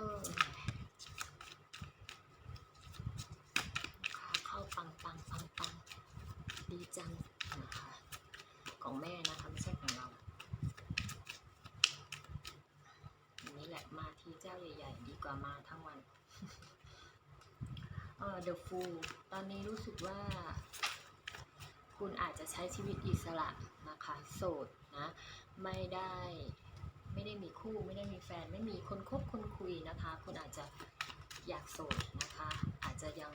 อขาเข้าปังปังปังปังดีจังนะคะของแม่นะคะไม่ใช่ของเราอันนี้แหละมาทีเจ้าใหญ่ๆ ดีกว่ามาทั้งวันเออ The Fool ตอนนี้รู้สึกว่า คุณอาจจะใช้ชีวิตอิสระนะคะ โสดนะ ไม่ได้ ไม่ได้มีคู่ไม่ได้มีแฟน ไม่มีคนคบคนคุยนะคะ คุณอาจจะอยากโสดนะคะ อาจจะยัง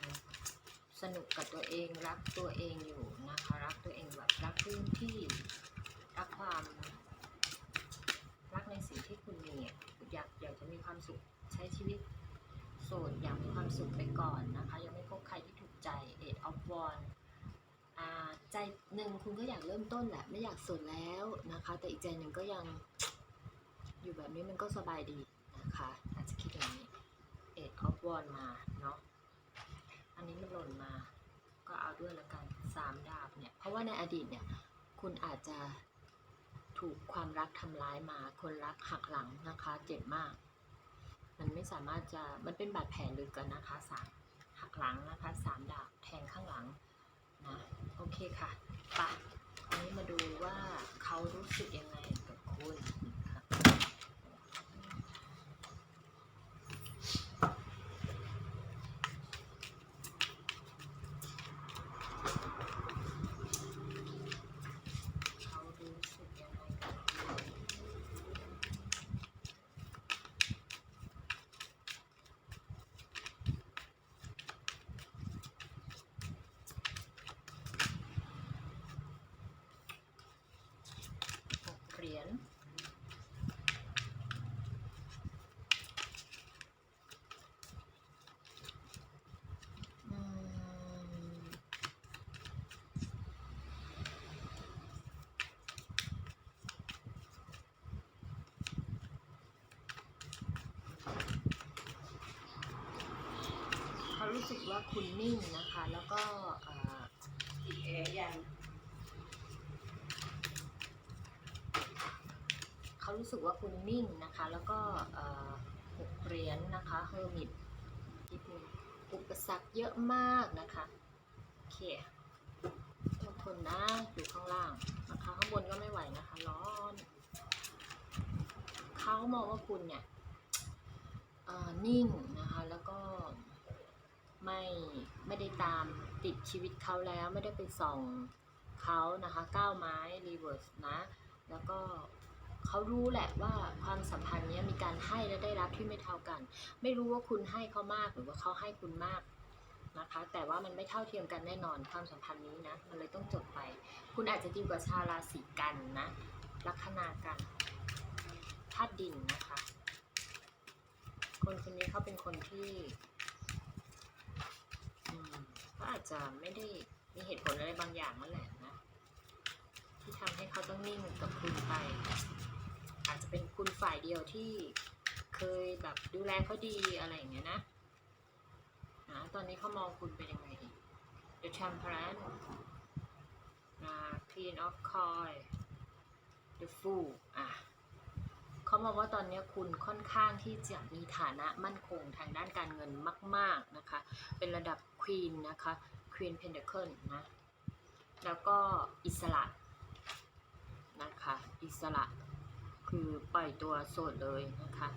สนุกกับตัวเองรักตัวเองอยู่นะคะรักตัวเองแบบรักพื้นที่รักความ รักในสิ่งที่คุณมีอยากอยากจะมีความสุขใช้ชีวิตโสดอยากมีความสุขไปก่อนนะคะ ยังไม่พบใครที่ถูกใจ Eight of Wands อ่าใจหนึ่งคุณก็อยากเริ่มต้นแหละไม่อยากโสดแล้วนะคะ แต่อีกใจหนึ่งก็ยัง อยู่แบบนี้มันก็สบายดีนะคะอาจจะคิดอย่างนี้ Eight of Wands มาเนาะอันนี้มันหล่นมา ก็เอาด้วยละกันสามดาบเนี่ย เพราะว่าในอดีตเนี่ย คุณอาจจะถูกความรักทำร้ายมา คนรักหักหลังนะคะ เจ็บมาก มันไม่สามารถจะ มันเป็นบาดแผลลึกกันนะคะสามหักหลังนะคะสามดาบแทงข้างหลังนะ โอเคค่ะปะอันนี้มาดูว่าเขารู้สึกยังไงกับคุณค่ะเขารู้สึกยังไงกับคุณหกเหรียญอืม เขารู้ สึกว่าคุณนิ่งนะคะ แล้วก็เอ่อแอร์ยังเขารู้สึกว่าคุณนิ่งนะคะ แล้วก็เอ่อหกเหรียญนะคะเฮอร์มิตนิดนึงอุปสรรคเยอะมากนะคะ โอเคต้องทนนะ อยู่ข้างล่างนะคะ ข้างบนก็ไม่ไหวนะคะ ร้อน เขามองว่าคุณเนี่ยเอ่อนิ่งนะคะ แล้วก็ ไม่ไม่ได้ตามติดชีวิตเขาแล้วไม่ได้ไปส่องเขานะคะก้าวไม้รีเวิร์สนะแล้วก็เขารู้แหละว่าความสัมพันธ์นี้มีการให้และได้รับที่ไม่เท่ากัน ไม่รู้ว่าคุณให้เขามากหรือว่าเขาให้คุณมากนะคะ แต่ว่ามันไม่เท่าเทียมกันแน่นอนความสัมพันธ์นี้นะมันเลยต้องจบไป คุณอาจจะดีกว่าชาวราศีกันนะลัคนากันธาตุดินนะคะ คนคนนี้เขาเป็นคนที่ จจะไม่ได้มีเหตุผลอะไรบางอย่างนั่นแหละนะ ที่ทำให้เขาต้องนิ่งกับคุณไป อาจจะเป็นคุณฝ่ายเดียวที่เคยแบบดูแลเขาดีอะไรอย่างเงี้ยนะนะตอนนี้เขามองคุณเป็นยังไง The Temperance นะ Queen of Coin The Fool อะ เขามองว่าตอนนี้คุณค่อนข้างที่จะมีฐานะมั่นคงทางด้านการเงินมาก ๆนะคะ เป็นระดับ Queen นะคะ Queen Pentacle นะ แล้วก็อิสระนะคะ อิสระคือปล่อยตัวโสดเลยนะคะ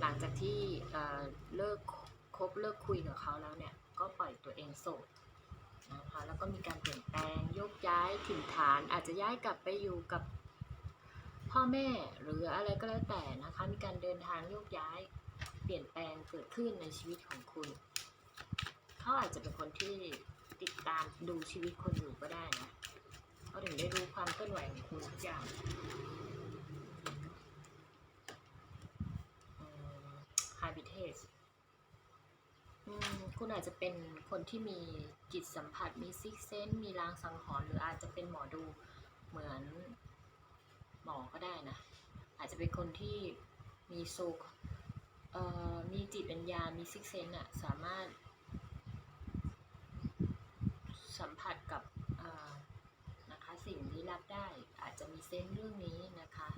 หลังจากที่เเลิกคบเลิกคุยกับเขาแล้วเนี่ย ก็ปล่อยตัวเองโสดนะคะ แล้วก็มีการเปลี่ยนแปลงยกย้ายถิ่นฐานอาจจะย้ายกลับไปอยู่กับ พ่อแม่หรืออะไรก็แล้วแต่นะคะ มีการเดินทางโยกย้าย เปลี่ยนแปลงเกิดขึ้นในชีวิตของคุณ เขาอาจจะเป็นคนที่ติดตามดูชีวิตคนอยู่ก็ได้นะเขาถึงได้รู้ความเคลื่อนไหวของคุณทุกอย่างฮาบิเทสคุณอาจจะเป็นคนที่มีจิตสัมผัสมีซิกเซนมีลางสังหรณ์หรืออาจจะเป็นหมอดูเหมือน หมอก็ได้นะ อาจจะเป็นคนที่มีโซกเอ่อมีจิตปัญญา มีซิกเซนอะสามารถ สัมผัสกับนะคะสิ่งลี้ลับได้อาจจะมีเซนเรื่องนี้นะคะ